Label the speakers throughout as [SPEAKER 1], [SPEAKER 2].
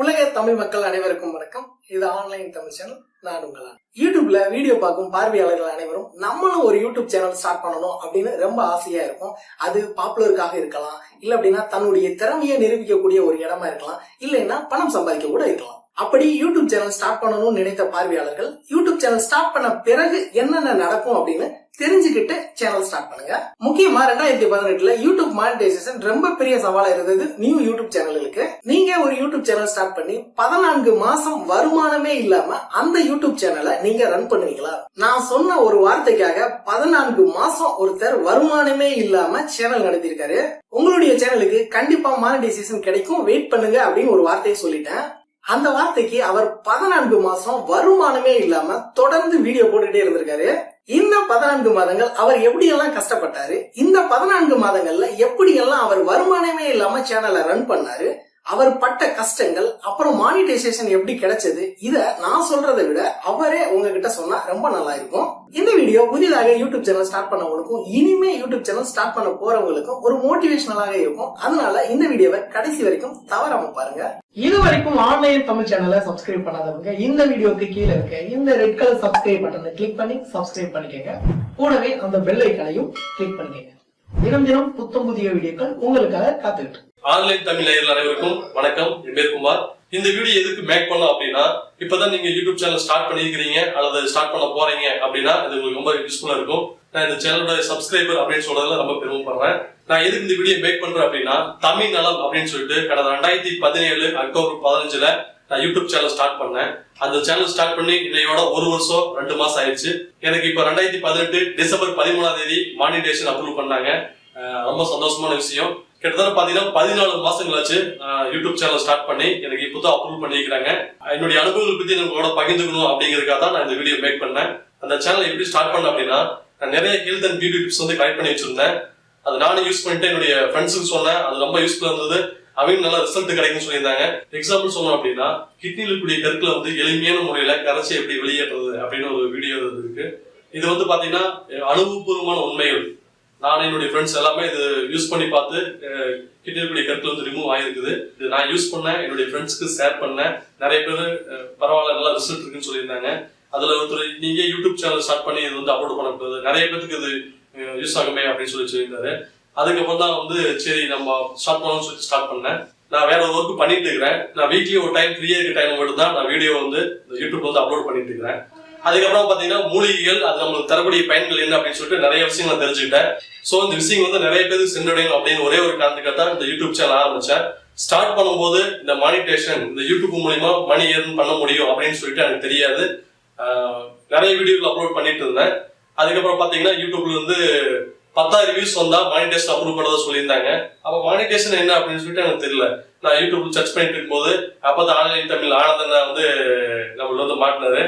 [SPEAKER 1] உலக தமிழ் மக்கள் அனைவருக்கும் வணக்கம். இது ஆன்லைன் தமிழ் சேனல் நான் உங்களா யூடியூப்ல வீடியோ பார்க்கும் பார்வையாளர்கள் அனைவரும் நம்மளும் ஒரு யூடியூப் சேனல் ஸ்டார்ட் பண்ணணும் அப்படின்னு ரொம்ப ஆசையா இருக்கும். அது பாப்புலருக்காக இருக்கலாம். இல்ல அப்படின்னா தன்னுடைய திறமையை நிரூபிக்கக்கூடிய ஒரு இடமா இருக்கலாம். இல்லைன்னா பணம் சம்பாதிக்க கூட இருக்கலாம். அப்படி யூடியூப் சேனல் ஸ்டார்ட் பண்ணணும்னு நினைத்த பார்வையாளர்கள் யூடியூப் சேனல் ஸ்டார்ட் பண்ண பிறகு என்னென்ன நடக்கும் அப்படின்னு தெரிஞ்சுக்கிட்டு சேனல் ஸ்டார்ட் பண்ணுங்க. முக்கியமா ரெண்டாயிரத்தி பதினெட்டுல யூடியூப் மானிட்டைசேஷன் ரொம்ப பெரிய சவாலா இருந்தது நியூ யூடியூப் சேனல்களுக்கு நீங்க ஒரு யூடியூப் சேனல் ஸ்டார்ட் பண்ணி பதினான்கு மாசம் வருமானமே இல்லாம அந்த யூடியூப் சேனலை நீங்க ரன் பண்ணுவீங்களா? நான் சொன்ன ஒரு வார்த்தைக்காக பதினான்கு மாசம் ஒருத்தர் வருமானமே இல்லாம சேனல் நடத்திருக்காரு உங்களுடைய சேனலுக்கு கண்டிப்பா மானிட்டைசேஷன் கிடைக்கும். வெயிட் பண்ணுங்க அப்படின்னு ஒரு வார்த்தையை சொல்லிட்டேன். அந்த வார்த்தைக்கு அவர் பதினான்கு மாசம் வருமானமே இல்லாம தொடர்ந்து வீடியோ போட்டுட்டே இருந்திருக்காரு. இந்த பதினான்கு மாதங்கள் அவர் எப்படி எல்லாம் கஷ்டப்பட்டாரு இந்த பதினான்கு மாதங்கள்ல எப்படி எல்லாம் அவர் வருமானமே இல்லாம சேனலை ரன் பண்ணாரு அவர் பட்ட கஷ்டங்கள் அப்புறம் மானிட்டைசேஷன் எப்படி கிடைச்சது இத நான் சொல்றதை விட அவரே உங்ககிட்ட சொன்னா ரொம்ப நல்லா இருக்கும் இந்த வீடியோ புதிதாக யூடியூப் சேனல் ஸ்டார்ட் பண்ணவங்களுக்கும் இனிமே யூடியூப் சேனல் ஸ்டார்ட் பண்ண போறவங்களுக்கும் ஒரு மோட்டிவேஷனலாக இருக்கும். அதனால இந்த வீடியோவை கடைசி வரைக்கும் தவறாம பாருங்க. இது வரைக்கும் ஆன்லைன் தமிழ் சேனலை சப்ஸ்கிரைப் பண்ணாதவங்க இந்த வீடியோக்கு கீழே இருக்க இந்த ரெட் கலர் சப்ஸ்கிரைப் பட்டனை கிளிக் பண்ணி சப்ஸ்கிரைப் பண்ணிக்கங்க. கூடவே அந்த பெல் ஐக்கனையும் கிளிக் பண்ணிக்கங்க. தினம் தினம் புத்தம் புதிய வீடியோக்கள் உங்களுக்காக காத்துக்கிட்டு
[SPEAKER 2] ஆன்லைன் தமிழ் நேயர்கள் அனைவருக்கும் வணக்கம். என் பேர் குமார். இந்த வீடியோ எதுக்கு மேக் பண்ணோம் அப்படின்னா இப்பதான் நீங்க யூடியூப் சேனல் ஸ்டார்ட் பண்ணியிருக்கிறீங்க அல்லது ஸ்டார்ட் பண்ண போறீங்க அப்படின்னா இது உங்களுக்கு ரொம்ப யூஸ்ஃபுல்லா இருக்கும். நான் இந்த சேனலோட சப்ஸ்கிரைபர் அப்படின்னு சொல்றதுல ரொம்ப பெருமைப்படுறேன் நான் எதுக்கு இந்த வீடியோ மேக் பண்றேன் அப்படின்னா தமிழ் நலம் அப்படின்னு சொல்லிட்டு கடந்த ரெண்டாயிரத்தி பதினேழு அக்டோபர் பதினஞ்சுல நான் யூடியூப் சேனல் ஸ்டார்ட் பண்ணேன். அந்த சேனல் ஸ்டார்ட் பண்ணி இன்னையோட ஒரு வருஷம் ரெண்டு மாசம் ஆயிடுச்சு. எனக்கு இப்போ ரெண்டாயிரத்தி பதினெட்டு டிசம்பர் பதிமூணாம் தேதி மானிட்டேஷன் அப்ரூவ் பண்ணாங்க. ரொம்ப சந்தோஷமான விஷயம். கிட்டத்தட்ட பாத்தீங்கன்னா பதினாலு மாசங்களாச்சு யூடியூப் சேனல் ஸ்டார்ட் பண்ணி எனக்கு இப்போதான் அப்ரூவ் பண்ணிக்கிறாங்க என்னுடைய அனுபவங்கள் பத்தி உங்களோட பகிர்ந்துக்கணும் அப்படிங்கிறதுக்காக தான் நான் இந்த வீடியோ மேக் பண்ணேன். அந்த சேனல் எப்படி ஸ்டார்ட் பண்ணேன் அப்படின்னா நான் நிறைய ஹெல்த் அண்ட் பியூட்டி டிப்ஸ் வந்து கலெக்ட் பண்ணி வச்சிருந்தேன். அது நானும் யூஸ் பண்ணிட்டு என்னுடைய ஃப்ரெண்ட்ஸுக்கு சொன்னேன். அது ரொம்ப யூஸ்ஃபுல்லாக இருந்தது. அவங்க நல்ல ரிசல்ட் கிடைக்கும்னு சொல்லியிருந்தாங்க. எக்ஸாம்பிள் சொன்னோம் அப்படின்னா கிட்னியில் இருக்கக்கூடிய கருக்களை வந்து எளிமையான முறையில் கரைச்சி எப்படி வெளியேற்றுறது அப்படின்னு ஒரு வீடியோ இருக்கு இது வந்து பாத்தீங்கன்னா அனுபவபூர்வமான உண்மைகள். நான் என்னுடைய ஃப்ரெண்ட்ஸ் எல்லாமே இது யூஸ் பண்ணி பார்த்து கிட்ட இருக்கக்கூடிய கருத்து வந்து ரிமூவ் ஆயிருக்குது. இது நான் யூஸ் பண்ணேன் என்னுடைய ஃப்ரெண்ட்ஸ்க்கு ஷேர் பண்ணேன். நிறைய பேர் பரவாயில்ல நல்லா ரிசல்ட் இருக்குன்னு சொல்லியிருந்தாங்க. அதுல ஒருத்தர் நீங்க யூடியூப் சேனல் ஸ்டார்ட் பண்ணி இது வந்து அப்லோட் பண்ணக்கூடாது நிறைய பேருக்கு இது யூஸ் ஆகுமே அப்படின்னு சொல்லி சொல்லியிருந்தாரு. அதுக்கப்புறம் தான் வந்து சரி நம்ம ஸ்டார்ட் பண்ணணும்னு சொல்லி ஸ்டார்ட் பண்ணேன். நான் வேற ஒரு ஒர்க் பண்ணிட்டு இருக்கிறேன். நான் வீக்லி ஒரு டைம் ஃப்ரீயா இருக்க டைம் மட்டும் தான் நான் வீடியோ வந்து யூடியூப் வந்து அப்லோட் பண்ணிட்டு இருக்கிறேன். அதுக்கப்புறம் பாத்தீங்கன்னா மூலிகைகள் அது நம்மளுக்கு தரக்கூடிய பயன்கள் என்ன அப்படின்னு சொல்லிட்டு நிறைய விஷயங்களை தெரிஞ்சுக்கிட்டேன். ஸோ இந்த விஷயம் வந்து நிறைய பேருக்கு சென்றடையணும் அப்படின்னு ஒரே ஒரு காரணத்துக்காக தான் இந்த யூடியூப் சேனல் ஆரம்பிச்சேன். ஸ்டார்ட் பண்ணும்போது இந்த மானிட்டேஷன் இந்த யூடியூப் மூலியமா மணி ஏர்ன் பண்ண முடியும் அப்படின்னு சொல்லிட்டு எனக்கு தெரியாது. நிறைய வீடியோக்கள் அப்லோட் பண்ணிட்டு இருந்தேன். அதுக்கப்புறம் பாத்தீங்கன்னா யூடியூப்ல இருந்து பத்தாயிரம் வியூஸ் வந்தா மானிட்டேஷன் அப்ரூவ் பண்ணதா சொல்லியிருந்தாங்க. அப்போ மானிட்டேஷன் என்ன அப்படின்னு சொல்லிட்டு எனக்கு தெரியல. நான் யூடியூப்ல சர்ச் பண்ணிட்டு இருக்கும்போது அப்பதான் ஆன்லைன் தமிழ் ஆனந்தனை வந்து நம்மள வந்து மாட்டினாரு.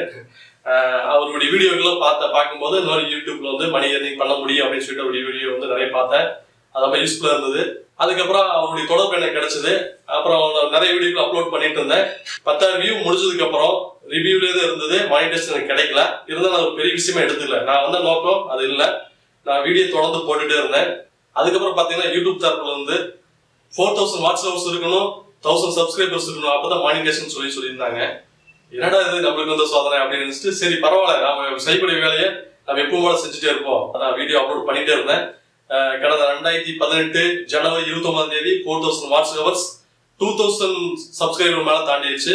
[SPEAKER 2] அவருடைய வீடியோக்கெல்லாம் பார்த்த பார்க்கும்போது இந்த மாதிரி யூடியூப்ல வந்து மணி ஏர்னிங் பண்ண முடியும் அப்படின்னு சொல்லிட்டு அவருடைய வீடியோ வந்து நிறைய பார்த்தேன். அது ரொம்ப யூஸ்ஃபுல்லாக இருந்தது. அதுக்கப்புறம் அவருடைய தொடர்பு எனக்கு கிடைச்சது. அப்புறம் நிறைய வீடியோக்கள் அப்லோட் பண்ணிட்டு இருந்தேன். பத்தாயிரம் வியூ முடிஞ்சதுக்கு அப்புறம் ரிவ்யூல தான் இருந்தது. மானிட்டேஷன் எனக்கு கிடைக்கல. இருந்தாலும் நான் ஒரு பெரிய விஷயமா எடுத்துக்கல. நான் வந்த நோக்கம் அது இல்லை. நான் வீடியோ தொடர்ந்து போட்டுட்டே இருந்தேன். அதுக்கப்புறம் பார்த்தீங்கன்னா யூடியூப் தரப்புல வந்து ஃபோர் தௌசண்ட் வாட்ஸ் ஹவர்ஸ் இருக்கணும் தௌசண்ட் சப்ஸ்கிரைபர்ஸ் இருக்கணும். அப்போ தான் மானிட்டேஷன் சொல்லி சொல்லியிருந்தாங்க. என்னடா இது? நம்மளுக்கு வந்து சோதனை அப்படின்னு நினைச்சிட்டு சரி பரவாயில்ல நம்ம செய்யக்கூடிய வேலையை நம்ம எப்பவும் போல செஞ்சுட்டே இருப்போம். நான் வீடியோ அப்லோட் பண்ணிட்டே இருந்தேன். கடந்த ரெண்டாயிரத்தி பதினெட்டு ஜனவரி இருபத்தி ஒன்பதாம் தேதி four thousand watch hours two thousand subscriber மேலே தாண்டிடுச்சு.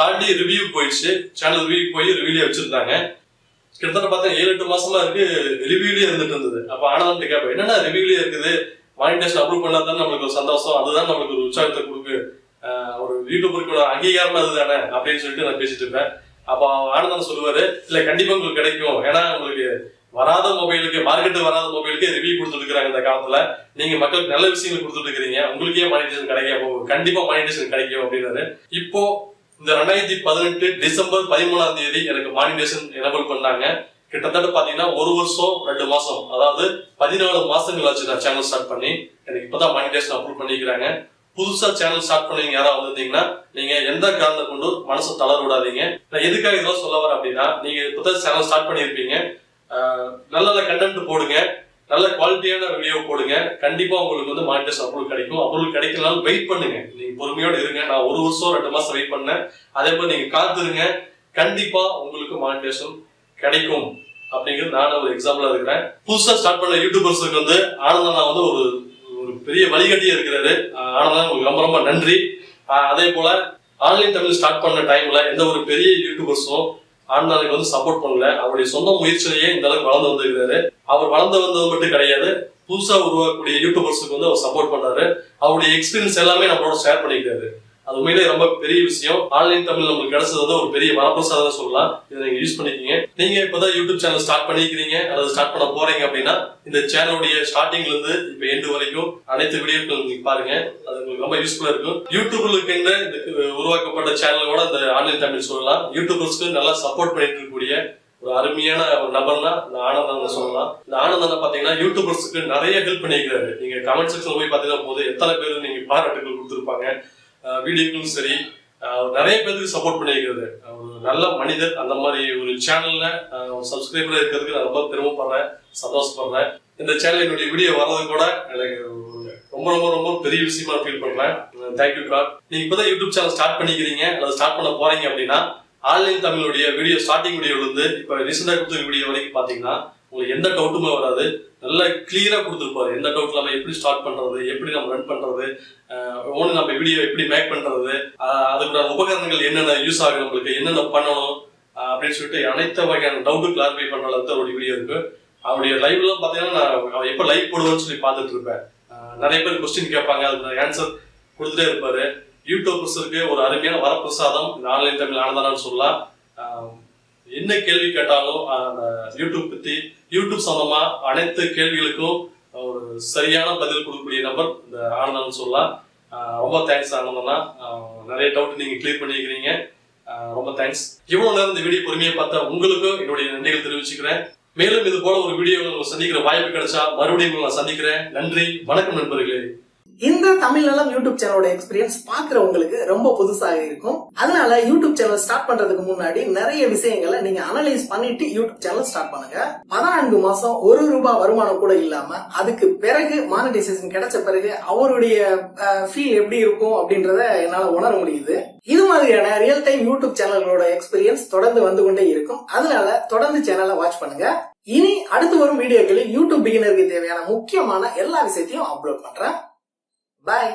[SPEAKER 2] தாண்டி ரிவ்யூ போயிடுச்சு. சேனல் ரிவ்யூ போய் ரிவ்யூலே வச்சிருந்தாங்க. கிட்டத்தட்ட பார்த்தா ஏழு எட்டு மாசமா இருக்கு ரிவ்யூலயே இருந்துட்டு இருந்தது. அப்ப ஆனந்த் கேட்பேன் என்னடா ரிவ்யூலயே இருக்குது? மானிட்டேஷன் அப்ரூவ் பண்ணா தான் நம்மளுக்கு ஒரு சந்தோஷம்? அதுதான் நம்மளுக்கு ஒரு உற்சாகத்தை கொடுக்கு. ஒரு யூடியூபருக்கோட அங்கீகாரம் அதுதானே அப்படின்னு சொல்லிட்டு நான் பேசிட்டு இருப்பேன். அப்போ ஆனந்தன் சொல்லுவாரு இல்லை கண்டிப்பா உங்களுக்கு கிடைக்கும். ஏன்னா உங்களுக்கு வராத மொபைலுக்கு மார்க்கெட்டு வராத மொபைலுக்கு ரிவ்யூ கொடுத்துருக்காங்க இந்த காலத்துல. நீங்க மக்களுக்கு நல்ல விஷயங்கள் கொடுத்துட்டு இருக்கிறீங்க. உங்களுக்கே மானிட்டேஷன் கிடைக்கும் கண்டிப்பா மானிட்டேஷன் கிடைக்கும் அப்படின்னாரு. இப்போ இந்த ரெண்டாயிரத்தி பதினெட்டு டிசம்பர் பதிமூணாம் தேதி எனக்கு மானிட்டேஷன் எனபிள் பண்ணாங்க. கிட்டத்தட்ட பாத்தீங்கன்னா ஒரு வருஷம் ரெண்டு மாசம் அதாவது பதினாலு மாசங்கள் ஆச்சு நான் சேனல் ஸ்டார்ட் பண்ணி. எனக்கு இப்பதான் மானிட்டேஷன் அப்ரூவ் பண்ணிக்கிறாங்க புதுசா சேனல் ஸ்டார்ட் பண்ணீங்க யாராவது வந்திருந்தீங்கன்னா நீங்க எந்த காரணத்தை கொண்டு மனசை தளர விடாதீங்க. நான் எதுக்காக இதெல்லாம் சொல்ல வரேன் அப்படின்னா நீங்க இப்பதான் சேனல் ஸ்டார்ட் பண்ணியிருப்பீங்க. நல்ல நல்ல கண்டென்ட் போடுங்க. நல்ல குவாலிட்டியான வீடியோ போடுங்க. கண்டிப்பா உங்களுக்கு வந்து மானிட்டேஷன் அப்ரூவல் கிடைக்கும். அப்ரூவல் கிடைக்கலனாலும் வெயிட் பண்ணுங்க. நீங்க பொறுமையோட இருங்க. நான் ஒரு வருஷம் ரெண்டு மாசம் வெயிட் பண்ணேன். அதே மாதிரி நீங்க காத்துருங்க. கண்டிப்பா உங்களுக்கு மானிட்டேஷன் கிடைக்கும். அப்படிங்கிறது நான் ஒரு எக்ஸாம்பிளா இருக்கிறேன். புதுசா ஸ்டார்ட் பண்ண யூடியூபர்ஸுக்கு வந்து ஆனந்தனா வந்து ஒரு ஒரு பெரிய வழிகாட்டியா இருக்கிறாரு. ஆஹ் ஆனந்தா உங்களுக்கு ரொம்ப ரொம்ப நன்றி. அதே போல ஆன்லைன் தமிழ் ஸ்டார்ட் பண்ண டைம்ல எந்த ஒரு பெரிய யூடியூபர்ஸும் ஆனந்தானுக்கு வந்து சப்போர்ட் பண்ணல. அவருடைய சொந்த முயற்சியிலேயே இந்த அளவுக்கு வளர்ந்து வந்திருக்கிறாரு. அவர் வளர்ந்து வந்தது மட்டும் கிடையாது புதுசா உருவாக்கக்கூடிய யூடியூபர்ஸுக்கு வந்து அவர் சப்போர்ட் பண்ணாரு. அவருடைய எக்ஸ்பீரியன்ஸ் எல்லாமே நம்மளோட ஷேர் பண்ணிக்கிறாரு. அது உண்மையிலே ரொம்ப பெரிய விஷயம். ஆன்லைன் தமிழ் நம்மளுக்கு கிடைச்சது வந்து ஒரு பெரிய வரப்பிரசாதம் சொல்லலாம். இதை நீங்க யூஸ் பண்ணிக்கீங்க. நீங்க இப்பதான் யூடியூப் சேனல் ஸ்டார்ட் பண்ணிக்கிறீங்க. அல்லது ஸ்டார்ட் பண்ண போறீங்க அப்படின்னா இந்த சேனலுடைய ஸ்டார்டிங்ல இருந்து இப்ப எண்டு வரைக்கும் அனைத்து வீடியோக்கள் நீங்க பாருங்க. அது உங்களுக்கு ரொம்ப யூஸ்ஃபுல்லா இருக்கும். யூடியூப்ல இருக்கின்ற இந்த உருவாக்கப்பட்ட சேனலோட இந்த ஆன்லைன் தமிழ் சொல்லலாம். யூடியூபர்ஸ்க்கு நல்லா சப்போர்ட் பண்ணிட்டு இருக்கக்கூடிய ஒரு அருமையான ஒரு நபர்னா இந்த ஆனந்தன் சொல்லலாம். இந்த ஆனந்தன் பாத்தீங்கன்னா யூடியூபர்ஸ்க்கு நிறைய ஹெல்ப் பண்ணியிருக்காரு நீங்க கமெண்ட் செக்ஷன் போய் பாத்தீங்கன்னா போது எத்தனை பேர் நீங்க பாராட்டுகள் கொடுத்துருப்பாங்க. வீடியோக்களும் சரி நிறைய பேருக்கு சப்போர்ட் பண்ணியிருக்கிறது. ஒரு நல்ல மனிதர் அந்த மாதிரி ஒரு சேனல்ல சப்ஸ்கிரைபர் இருக்கிறதுக்கு நான் ரொம்ப பெருமைப்படுறேன் சந்தோஷப்படுறேன். இந்த சேனல் என்னுடைய வீடியோ வர்றது கூட எனக்கு ரொம்ப ரொம்ப ரொம்ப பெரிய விஷயமா ஃபீல் பண்றேன். தேங்க்யூ காட் நீங்க இப்பதான் யூடியூப் சேனல் ஸ்டார்ட் பண்ணிக்கிறீங்க அல்லது ஸ்டார்ட் பண்ண போறீங்க அப்படின்னா ஆன்லைன் தமிழுடைய வீடியோ ஸ்டார்டிங் வீடியோல இருந்து இப்போ ரீசெண்டா கொடுத்த வீடியோ வரைக்கும் பாத்தீங்கன்னா உங்களுக்கு எந்த டவுட்டுமே வராது. நல்லா கிளியராக கொடுத்துருப்பாரு. எந்த டவுட் நம்ம எப்படி ஸ்டார்ட் பண்ணுறது எப்படி நம்ம ரன் பண்ணுறது ஓன் நம்ம வீடியோ எப்படி மேக் பண்ணுறது ஆஹ் அதுக்குள்ள உபகரணங்கள் என்னென்ன யூஸ் ஆகுது நம்மளுக்கு என்னென்ன பண்ணணும் அப்படின்னு சொல்லிட்டு அனைத்து வகையான டவுட்டு கிளாரிஃபை பண்ற அளவுக்கு அவருடைய வீடியோ இருக்கு. அவருடைய லைவ்லாம் பார்த்தீங்கன்னா நான் எப்போ லைவ் போடுவேன்னு சொல்லி பார்த்துட்டு இருப்பேன். நிறைய பேர் கொஸ்டின் கேட்பாங்க அதுக்கு ஆன்சர் கொடுத்துட்டே இருப்பார். யூடியூபர்ஸருக்கு ஒரு அருமையான வரப்பிரசாதம். இந்த ஆன்லைன் தமிழ் ஆனந்தானு சொல்லலாம். என்ன கேள்வி கேட்டாலும் அந்த யூடியூப் பற்றி யூடியூப் சம்பந்தமா அனைத்து கேள்விகளுக்கும் ஒரு சரியான பதில் கொடுக்கக்கூடிய நபர் இந்த ஆனந்தன் சொல்லலாம் ரொம்ப தேங்க்ஸ் ஆனந்தனா நிறைய டவுட் நீங்க கிளியர் பண்ணிக்கிறீங்க ரொம்ப தேங்க்ஸ் இவ்வளவு நேரம் இந்த வீடியோ பொறுமையை பார்த்தா உங்களுக்கும் என்னுடைய நன்றிகள் தெரிவிச்சுக்கிறேன். மேலும் இது போல ஒரு வீடியோ சந்திக்கிற வாய்ப்பு கிடைச்சா மறுபடியும் நான் சந்திக்கிறேன். நன்றி. வணக்கம் நண்பர்களே.
[SPEAKER 1] இந்த தமிழ் நலம் யூடியூப் சேனலோட எக்ஸ்பீரியன்ஸ் பாக்குறவங்களுக்கு ரொம்ப புதுசாக இருக்கும். அதனால யூடியூப் சேனல் ஸ்டார்ட் பண்றதுக்கு முன்னாடி நிறைய விஷயங்களை நீங்க அனலைஸ் பண்ணிட்டு யூடியூப் சேனல் ஸ்டார்ட் பண்ணுங்க. பதினான்கு மாசம் ஒரு ரூபாய் வருமானம் கூட இல்லாம அதுக்கு பிறகு மானிட்டைசேஷன் கிடைச்ச பிறகு அவருடைய ஃபீல் எப்படி இருக்கும் அப்படின்றத என்னால உணர முடியுது. இது மாதிரியான ரியல் டைம் யூடியூப் சேனல்களோட எக்ஸ்பீரியன்ஸ் தொடர்ந்து வந்து கொண்டே இருக்கும். அதனால தொடர்ந்து சேனலை வாட்ச் பண்ணுங்க. இனி அடுத்து வரும் வீடியோக்களில் யூடியூப் பிகினருக்கு தேவையான முக்கியமான எல்லா விஷயத்தையும் அப்லோட் பண்றேன். பாய்